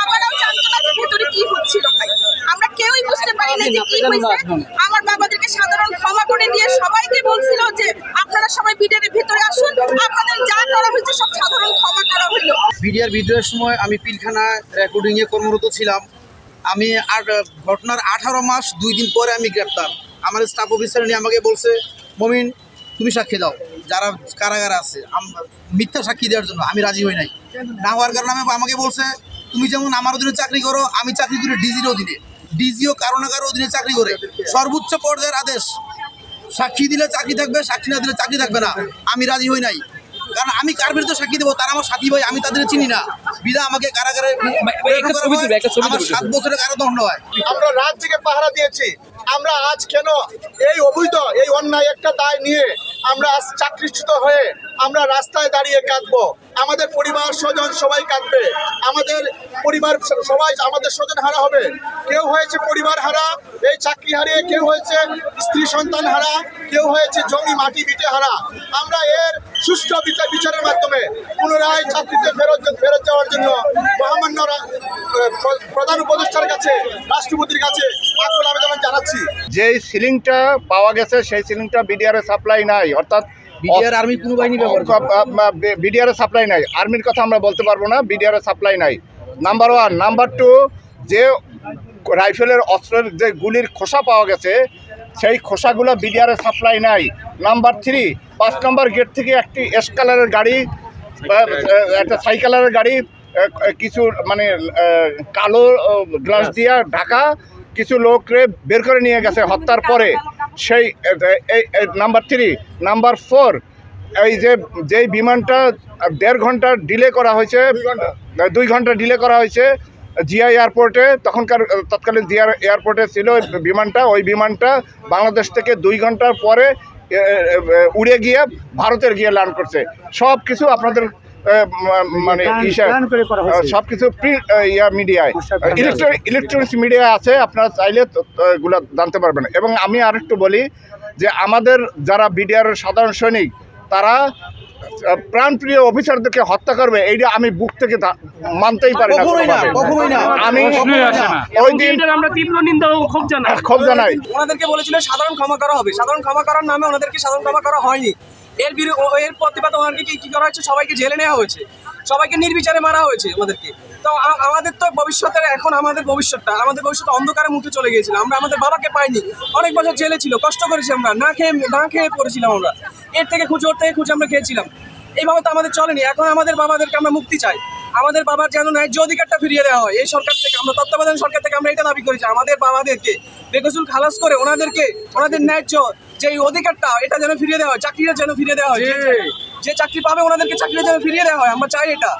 বাবারাও জানতো না যে ভেতরে কি হচ্ছিল ভাই। আমরা কেউই বুঝতে পারি না যে কি হয়েছে। আমার বাবাদেরকে সাধারণ ক্ষমা করে দিয়ে সবাইকে বলছিল যে আপনারা সবাই বিডের ভেতরে আসুন আপনাদের যা করা হয়েছে সব সাধারণ ক্ষমা করা হলো। বিডিআর ভিডিওর সময় আমি পিলখানা রেকর্ডিংয়ে কর্মরত ছিলাম। আমি আর ঘটনার আঠারো মাস দুই দিন পরে আমি গ্রেপ্তার। আমার স্টাফ অফিসার নিয়ে আমাকে বলছে মমিন তুমি সাক্ষী দাও। যারা কারাগারে আছে মিথ্যা সাক্ষী দেওয়ার জন্য আমি রাজি হই নাই। না হওয়ার কারণে আমি- আমাকে বলছে তুমি যেমন আমার অধীনে চাকরি করো আমি চাকরি করি ডিজির অধীনে। ডিজিও কারও না কারও অধীনে চাকরি করে। সর্বোচ্চ পর্যায়ের আদেশ সাক্ষী দিলে চাকরি থাকবে সাক্ষী না দিলে চাকরি থাকবে না। আমি রাজি হই নাই। কারণ আমি কার বিরুদ্ধে সাক্ষী দেবো? তারা আমার সাথী ভাই আমি তাদের চিনি না। বিধা আমাকে কারাগারে ছবি আমার সাত বছরের কারাদণ্ড হয়। আমরা রাত থেকে পাহারা দিয়েছি। আমরা আজ কেন এই অবৈধ এই অন্যায় একটা দায় নিয়ে আমরা আজ চাকরিচ্যুত হয়ে আমরা রাস্তায় দাঁড়িয়ে কাঁদবো? আমাদের পরিবার স্বজন সবাই কাঁদবে। আমাদের পরিবার সবাই আমাদের স্বজন হারা হবে। কেউ হয়েছে পরিবার হারা, এই চাকরি হারিয়ে কেউ হয়েছে স্ত্রী সন্তান হারা, কেউ হয়েছে জমি মাটি বিটে হারা। আমরা এর সুষ্ঠু বিচার বিচারের মাধ্যমে পুনরায় চাকরিতে ফেরত ফেরত যাওয়ার জন্য মহামান্য প্র- প্রধান উপদেষ্টার কাছে, রাষ্ট্রপতির কাছে আবেদন জানাচ্ছি। যেই সিলিংটা পাওয়া গেছে, সেই সিলিংটা বিডিআর সাপ্লাই নাই। অর্থাৎ বিডিআর আর্মি কোনো বাহিনী করে সাপ্লাই নাই। আর্মির কথা আমরা বলতে পারব না বিডিআর সাপ্লাই নাই। নাম্বার ওয়ান নাম্বার টু যে রাইফেলের অস্ত্রের যে গুলির খোসা পাওয়া গেছে সেই খোসাগুলো বিডিআর সাপ্লাই নাই। নাম্বার থ্রি পাঁচ নম্বর গেট থেকে একটি এস কালারের গাড়ি একটা সাইকেলের গাড়ি কিছু মানে কালো গ্লাস দিয়া ঢাকা কিছু লোকরে বের করে নিয়ে গেছে হত্যার পরে। সেই এই নাম্বার থ্রি নাম্বার ফোর এই যে যেই বিমানটা দেড় ঘণ্টা ডিলে করা হয়েছে দুই ঘণ্টা। ডিলে করা হয়েছে জিয়া এয়ারপোর্টে তখনকার তৎকালীন জিয়া এয়ারপোর্টে ছিল বিমানটা ওই বিমানটা বাংলাদেশ থেকে দুই ঘণ্টার পরে উড়ে গিয়ে ভারতের গিয়ে ল্যান্ড করছে। সব কিছু আপনাদের মানে সব কিছু প্রিন্ট ইয়া মিডিয়ায় ইলেকট্রনিক ইলেকট্রনিক্স মিডিয়া আছে আপনারা চাইলে এগুলো জানতে পারবেন। এবং আমি আরেকটু বলি যে আমাদের যারা বিডিআর সাধারণ সৈনিক তারা প্রাণপ্রিয় অফিসারদেরকে হত্যা করবে এইটা আমি বুক থেকে মানতেই পারি না কখনোই না কোনোভাবে। কখনোই না। আমি প্রশ্নই আসে না। ওই দিন আমরা তীব্র নিন্দা ক্ষোভ জানাই। ক্ষোভ জানাই। ওনাদেরকে বলেছিল সাধারণ ক্ষমা করা হবে। সাধারণ ক্ষমা করার নামে ওনাদেরকে সাধারণ ক্ষমা করা হয়নি। এর বিরু ও- এর প্রতিবাদ ওনাদেরকে কি করা হয়েছে? সবাইকে জেলে নেওয়া হয়েছে। সবাইকে নির্বিচারে মারা হয়েছে ওদেরকে। তো আমাদের তো ভবিষ্যতের এখন আমাদের ভবিষ্যৎটা আমাদের ভবিষ্যৎ অন্ধকারের মুখে চলে গিয়েছিল। আমরা আমাদের বাবাকে পাইনি। অনেক বছর জেলে ছিল। কষ্ট করেছি আমরা। না খেয়ে না খেয়ে পড়েছিলাম আমরা। এর থেকে খুঁজে ওর থেকে খুঁজে আমরা খেয়েছিলাম। এইভাবে তো আমাদের চলেনি। এখন আমাদের বাবাদেরকে আমরা মুক্তি চাই। আমাদের বাবার যেন ন্যায্য অধিকারটা ফিরিয়ে দেওয়া হয়। এই সরকার থেকে আমরা তত্ত্বাবধান সরকার থেকে আমরা এটা দাবি করেছি আমাদের বাবাদেরকে বেকসুল খালাস করে ওনাদেরকে ওনাদের ন্যায্য যে এই অধিকারটা এটা যেন ফিরিয়ে দেওয়া হয় চাকরিটা যেন ফিরিয়ে দেওয়া হয় যে- যে চাকরি পাবে ওনাদেরকে চাকরিটা যেন ফিরিয়ে দেওয়া হয় আমরা চাই এটা।